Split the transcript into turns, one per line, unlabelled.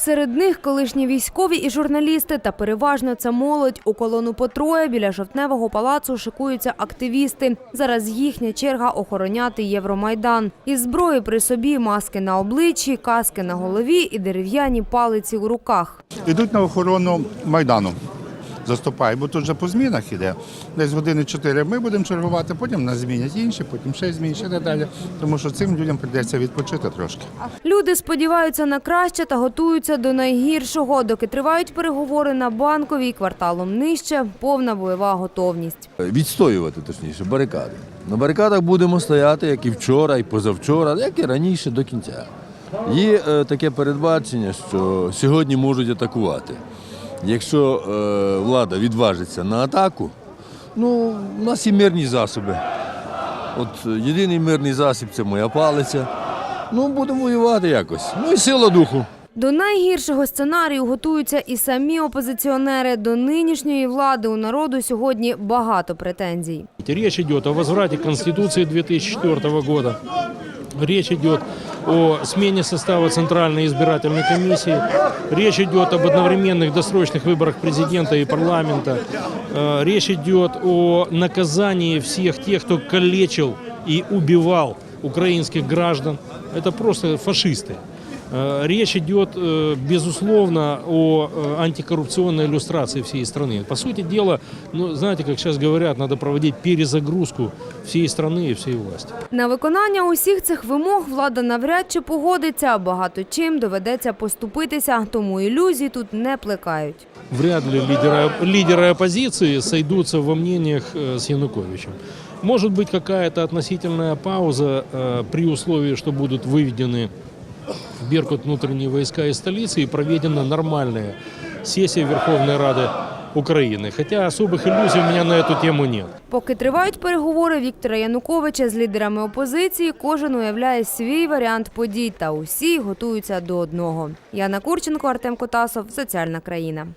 Серед них колишні військові і журналісти, та переважно це молодь. У колону по троє біля жовтневого палацу шикуються активісти. Зараз їхня черга охороняти Євромайдан. Із зброї при собі маски на обличчі, каски на голові і дерев'яні палиці у руках.
Йдуть на охорону Майдану. Заступають, бо тут вже по змінах іде. Десь години 4 ми будемо чергувати, потім нас змінять інші, потім ще змінять, ще далі. Тому що цим людям прийдеться відпочити трошки.
Люди сподіваються на краще та готуються до найгіршого. Доки тривають переговори на банковій, кварталом нижче, повна бойова готовність.
відстоювати, точніше, барикади. На барикадах будемо стояти, як і вчора, і позавчора, як і раніше до кінця. Є е, таке передбачення, що сьогодні можуть атакувати. Якщо е, влада відважиться на атаку, ну, у нас є мирні засоби. От е, єдиний мирний засіб це моя палиця. Ну, будемо воювати якось. Ну і сила духу.
До найгіршого сценарію готуються і самі опозиціонери. До нинішньої влади у народу сьогодні багато претензій.
Речь идет о возврате Конституции 2004 года Речь идет о смене состава Центральной избирательной комиссии. Речь идет об одновременных досрочных выборах президента и парламента. Э, Речь идет о наказании всех тех, кто калечил и убивал украинских граждан. Это просто фашисты. Э, Речь идет, э, безусловно, о э, антикоррупционной иллюстрации всей страны. По сути дела, ну, знаете, как сейчас говорят, надо проводить перезагрузку всей страны и всей власти.
На виконання усіх цих вимог влада навряд чи погодиться. а Багато чим доведеться поступитися, тому ілюзій тут не плекають.
Вряд ли лидеры, лидеры оппозиции сойдутся во мнениях э, с Януковичем. Может быть какая-то относительная пауза э, при условии, что будут выведены в Беркут внутренние войска из столицы и проведена нормальная сессия Верховной Рады Украины. Хотя особых иллюзий у меня на эту тему нет.
Поки тривають переговори Віктора Януковича з лідерами опозиції, кожен уявляє свій варіант подій та усі готуються до одного. Яна Курченко, Артем Котасов, Соціальна країна.